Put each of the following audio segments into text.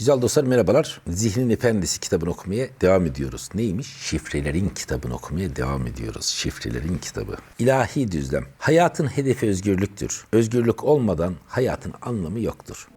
Güzel dostlar merhabalar. Zihnin Efendisi kitabını okumaya devam ediyoruz. Neymiş? Şifrelerin kitabını okumaya devam ediyoruz. Şifrelerin kitabı. İlahi düzlem. Hayatın hedefi özgürlüktür. Özgürlük olmadan hayatın anlamı yoktur.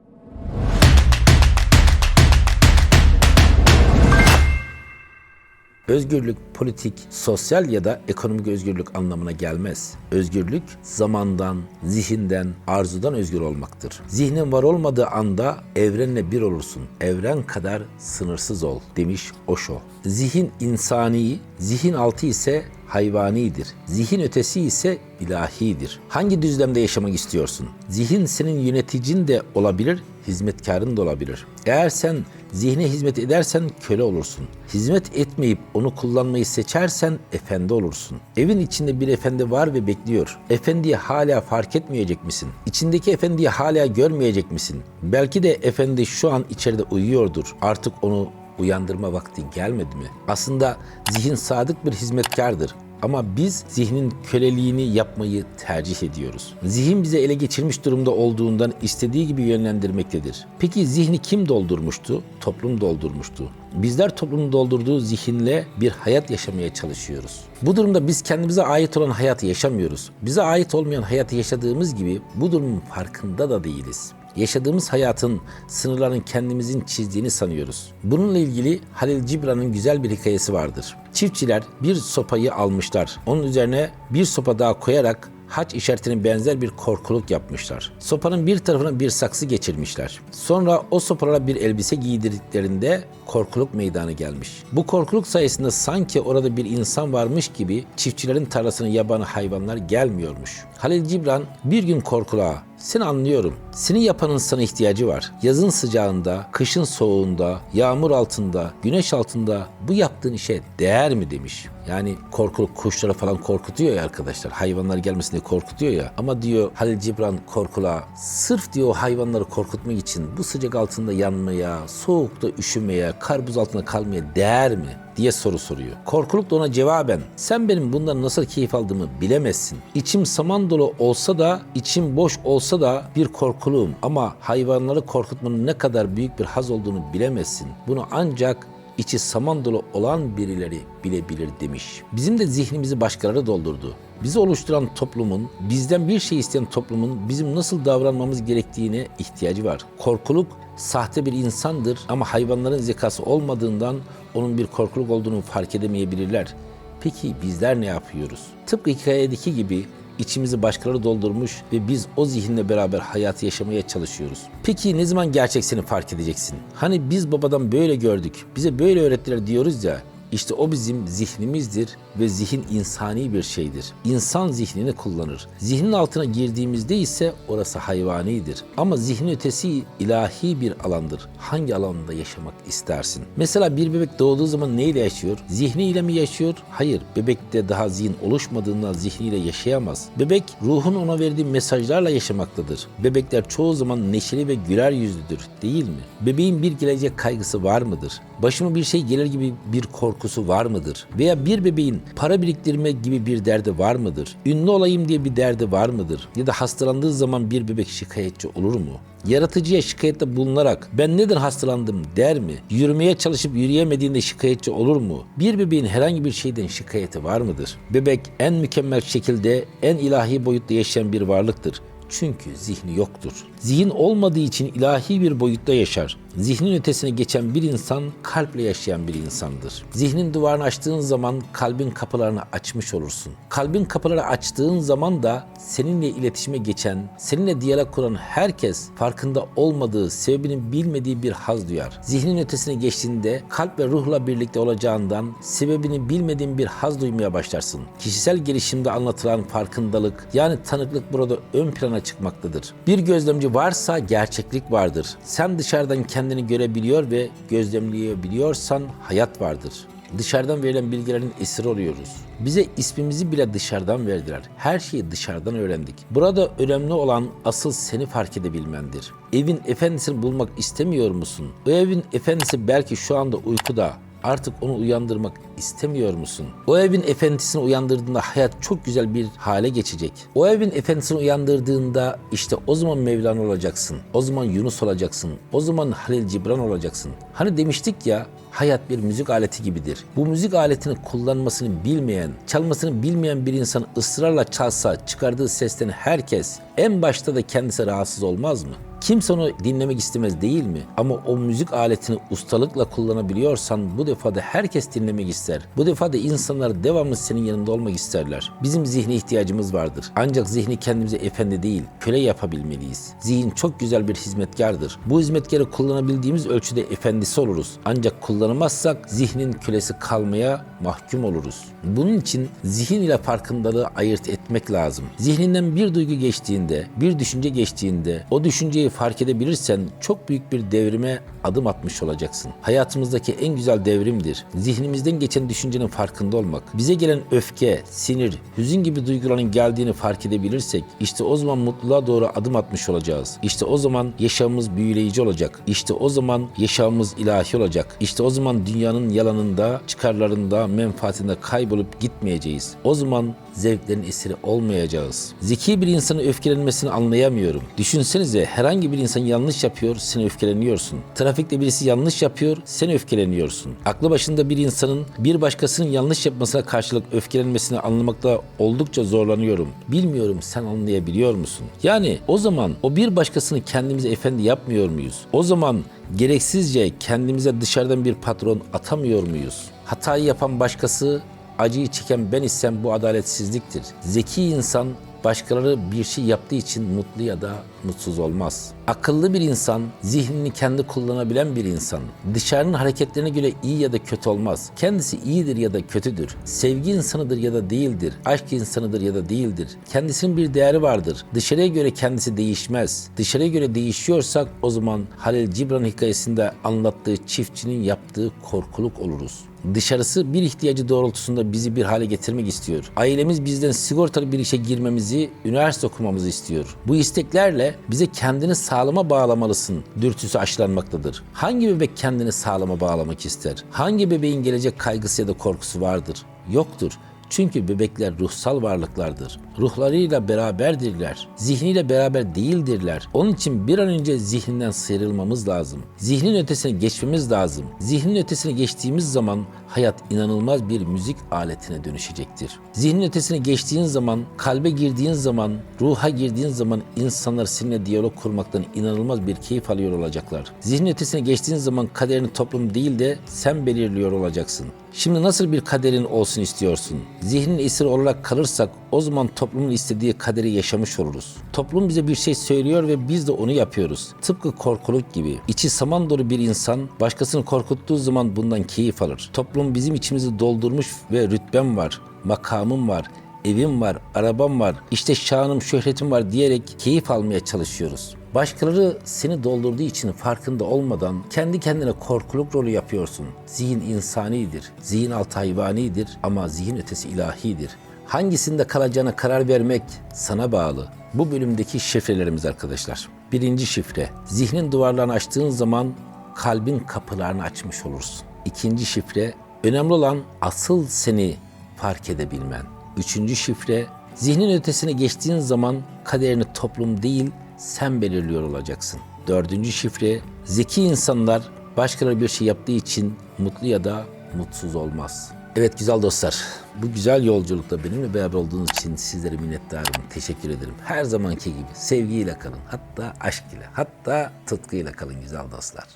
Özgürlük politik, sosyal ya da ekonomik özgürlük anlamına gelmez. Özgürlük zamandan, zihinden, arzudan özgür olmaktır. Zihnin var olmadığı anda evrenle bir olursun. Evren kadar sınırsız ol demiş Osho. Zihin insani, zihin altı ise hayvanidir. Zihin ötesi ise ilahidir. Hangi düzlemde yaşamak istiyorsun? Zihin senin yöneticin de olabilir, hizmetkarın da olabilir. Eğer sen zihne hizmet edersen köle olursun. Hizmet etmeyip onu kullanmayı seçersen efendi olursun. Evin içinde bir efendi var ve bekliyor. Efendiyi hala fark etmeyecek misin? İçindeki efendiyi hala görmeyecek misin? Belki de efendi şu an içeride uyuyordur. Artık onu uyandırma vakti gelmedi mi? Aslında zihin sadık bir hizmetkardır. Ama biz zihnin köleliğini yapmayı tercih ediyoruz. Zihin bize ele geçirmiş durumda olduğundan istediği gibi yönlendirmektedir. Peki zihni kim doldurmuştu? Toplum doldurmuştu. Bizler toplumun doldurduğu zihinle bir hayat yaşamaya çalışıyoruz. Bu durumda biz kendimize ait olan hayatı yaşamıyoruz. Bize ait olmayan hayatı yaşadığımız gibi bu durumun farkında da değiliz yaşadığımız hayatın sınırlarını kendimizin çizdiğini sanıyoruz. Bununla ilgili Halil Cibran'ın güzel bir hikayesi vardır. Çiftçiler bir sopayı almışlar. Onun üzerine bir sopa daha koyarak haç işaretine benzer bir korkuluk yapmışlar. Sopanın bir tarafına bir saksı geçirmişler. Sonra o sopalara bir elbise giydirdiklerinde korkuluk meydana gelmiş. Bu korkuluk sayesinde sanki orada bir insan varmış gibi çiftçilerin tarlasına yaban hayvanlar gelmiyormuş. Halil Cibran bir gün korkuluğa seni anlıyorum. Senin yapanın sana ihtiyacı var. Yazın sıcağında, kışın soğuğunda, yağmur altında, güneş altında bu yaptığın işe değer mi demiş. Yani korkuluk kuşları falan korkutuyor ya arkadaşlar. Hayvanlar gelmesin diye korkutuyor ya. Ama diyor Halil Cibran korkula sırf diyor hayvanları korkutmak için bu sıcak altında yanmaya, soğukta üşümeye, kar buz altında kalmaya değer mi? diye soru soruyor. Korkuluk da ona cevaben sen benim bundan nasıl keyif aldığımı bilemezsin. İçim saman dolu olsa da içim boş olsa da bir korkuluğum ama hayvanları korkutmanın ne kadar büyük bir haz olduğunu bilemezsin. Bunu ancak içi saman dolu olan birileri bilebilir demiş. Bizim de zihnimizi başkaları doldurdu. Bizi oluşturan toplumun, bizden bir şey isteyen toplumun bizim nasıl davranmamız gerektiğine ihtiyacı var. Korkuluk sahte bir insandır ama hayvanların zekası olmadığından onun bir korkuluk olduğunu fark edemeyebilirler. Peki bizler ne yapıyoruz? Tıpkı hikayedeki gibi içimizi başkaları doldurmuş ve biz o zihinle beraber hayatı yaşamaya çalışıyoruz. Peki ne zaman gerçek seni fark edeceksin? Hani biz babadan böyle gördük, bize böyle öğrettiler diyoruz ya, işte o bizim zihnimizdir ve zihin insani bir şeydir. İnsan zihnini kullanır. Zihnin altına girdiğimizde ise orası hayvanidir. Ama zihnin ötesi ilahi bir alandır. Hangi alanda yaşamak istersin? Mesela bir bebek doğduğu zaman neyle yaşıyor? Zihniyle mi yaşıyor? Hayır. Bebekte daha zihin oluşmadığından zihniyle yaşayamaz. Bebek ruhun ona verdiği mesajlarla yaşamaktadır. Bebekler çoğu zaman neşeli ve güler yüzlüdür değil mi? Bebeğin bir gelecek kaygısı var mıdır? Başıma bir şey gelir gibi bir korkusu var mıdır? Veya bir bebeğin para biriktirme gibi bir derdi var mıdır? Ünlü olayım diye bir derdi var mıdır? Ya da hastalandığı zaman bir bebek şikayetçi olur mu? Yaratıcıya şikayette bulunarak ben neden hastalandım der mi? Yürümeye çalışıp yürüyemediğinde şikayetçi olur mu? Bir bebeğin herhangi bir şeyden şikayeti var mıdır? Bebek en mükemmel şekilde en ilahi boyutta yaşayan bir varlıktır. Çünkü zihni yoktur. Zihin olmadığı için ilahi bir boyutta yaşar. Zihnin ötesine geçen bir insan kalple yaşayan bir insandır. Zihnin duvarını açtığın zaman kalbin kapılarını açmış olursun. Kalbin kapıları açtığın zaman da seninle iletişime geçen, seninle diyalog kuran herkes farkında olmadığı, sebebini bilmediği bir haz duyar. Zihnin ötesine geçtiğinde kalp ve ruhla birlikte olacağından sebebini bilmediğin bir haz duymaya başlarsın. Kişisel gelişimde anlatılan farkındalık yani tanıklık burada ön plana çıkmaktadır. Bir gözlemci varsa gerçeklik vardır. Sen dışarıdan kendini görebiliyor ve gözlemleyebiliyorsan hayat vardır. Dışarıdan verilen bilgilerin esiri oluyoruz. Bize ismimizi bile dışarıdan verdiler. Her şeyi dışarıdan öğrendik. Burada önemli olan asıl seni fark edebilmendir. Evin efendisini bulmak istemiyor musun? O evin efendisi belki şu anda uykuda artık onu uyandırmak istemiyor musun? O evin efendisini uyandırdığında hayat çok güzel bir hale geçecek. O evin efendisini uyandırdığında işte o zaman Mevlana olacaksın. O zaman Yunus olacaksın. O zaman Halil Cibran olacaksın. Hani demiştik ya hayat bir müzik aleti gibidir. Bu müzik aletini kullanmasını bilmeyen, çalmasını bilmeyen bir insan ısrarla çalsa çıkardığı sesten herkes en başta da kendisi rahatsız olmaz mı? Kimse onu dinlemek istemez değil mi? Ama o müzik aletini ustalıkla kullanabiliyorsan bu defa da herkes dinlemek ister. Bu defa da insanlar devamlı senin yanında olmak isterler. Bizim zihne ihtiyacımız vardır. Ancak zihni kendimize efendi değil, köle yapabilmeliyiz. Zihin çok güzel bir hizmetkardır. Bu hizmetkarı kullanabildiğimiz ölçüde efendisi oluruz. Ancak kullanamazsak zihnin kölesi kalmaya mahkum oluruz. Bunun için zihin ile farkındalığı ayırt etmek lazım. Zihninden bir duygu geçtiğinde, bir düşünce geçtiğinde o düşünceyi fark edebilirsen çok büyük bir devrime adım atmış olacaksın. Hayatımızdaki en güzel devrimdir. Zihnimizden geçen düşüncenin farkında olmak. Bize gelen öfke, sinir, hüzün gibi duyguların geldiğini fark edebilirsek işte o zaman mutluluğa doğru adım atmış olacağız. İşte o zaman yaşamımız büyüleyici olacak. İşte o zaman yaşamımız ilahi olacak. İşte o zaman dünyanın yalanında, çıkarlarında, menfaatinde kaybolup gitmeyeceğiz. O zaman zevklerin esiri olmayacağız. Zeki bir insanın öfkelenmesini anlayamıyorum. Düşünsenize herhangi bir insan yanlış yapıyor, sen öfkeleniyorsun. Trafikte birisi yanlış yapıyor, sen öfkeleniyorsun. Aklı başında bir insanın bir başkasının yanlış yapmasına karşılık öfkelenmesini anlamakta oldukça zorlanıyorum. Bilmiyorum sen anlayabiliyor musun? Yani o zaman o bir başkasını kendimize efendi yapmıyor muyuz? O zaman gereksizce kendimize dışarıdan bir patron atamıyor muyuz? Hatayı yapan başkası acıyı çeken ben isem bu adaletsizliktir. Zeki insan başkaları bir şey yaptığı için mutlu ya da mutsuz olmaz. Akıllı bir insan, zihnini kendi kullanabilen bir insan. Dışarının hareketlerine göre iyi ya da kötü olmaz. Kendisi iyidir ya da kötüdür. Sevgi insanıdır ya da değildir. Aşk insanıdır ya da değildir. Kendisinin bir değeri vardır. Dışarıya göre kendisi değişmez. Dışarıya göre değişiyorsak o zaman Halil Cibran hikayesinde anlattığı çiftçinin yaptığı korkuluk oluruz. Dışarısı bir ihtiyacı doğrultusunda bizi bir hale getirmek istiyor. Ailemiz bizden sigortalı bir işe girmemizi, üniversite okumamızı istiyor. Bu isteklerle bize kendini sağlama bağlamalısın dürtüsü aşılanmaktadır. Hangi bebek kendini sağlama bağlamak ister? Hangi bebeğin gelecek kaygısı ya da korkusu vardır? Yoktur. Çünkü bebekler ruhsal varlıklardır. Ruhlarıyla beraberdirler. Zihniyle beraber değildirler. Onun için bir an önce zihninden sıyrılmamız lazım. Zihnin ötesine geçmemiz lazım. Zihnin ötesine geçtiğimiz zaman hayat inanılmaz bir müzik aletine dönüşecektir. Zihnin ötesine geçtiğin zaman, kalbe girdiğin zaman, ruha girdiğin zaman insanlar seninle diyalog kurmaktan inanılmaz bir keyif alıyor olacaklar. Zihnin ötesine geçtiğin zaman kaderini toplum değil de sen belirliyor olacaksın. Şimdi nasıl bir kaderin olsun istiyorsun? Zihnin esiri olarak kalırsak o zaman toplumun istediği kaderi yaşamış oluruz. Toplum bize bir şey söylüyor ve biz de onu yapıyoruz. Tıpkı korkuluk gibi. İçi saman dolu bir insan başkasını korkuttuğu zaman bundan keyif alır. Toplum bizim içimizi doldurmuş ve rütbem var, makamım var, evim var, arabam var, işte şanım, şöhretim var diyerek keyif almaya çalışıyoruz. Başkaları seni doldurduğu için farkında olmadan kendi kendine korkuluk rolü yapıyorsun. Zihin insanidir, zihin altı hayvanidir ama zihin ötesi ilahidir. Hangisinde kalacağına karar vermek sana bağlı. Bu bölümdeki şifrelerimiz arkadaşlar. Birinci şifre, zihnin duvarlarını açtığın zaman kalbin kapılarını açmış olursun. İkinci şifre, önemli olan asıl seni fark edebilmen. Üçüncü şifre, zihnin ötesine geçtiğin zaman kaderini toplum değil, sen belirliyor olacaksın. Dördüncü şifre, zeki insanlar başkaları bir şey yaptığı için mutlu ya da mutsuz olmaz. Evet güzel dostlar, bu güzel yolculukta benimle beraber olduğunuz için sizlere minnettarım, teşekkür ederim. Her zamanki gibi sevgiyle kalın, hatta aşk ile, hatta tutkuyla kalın güzel dostlar.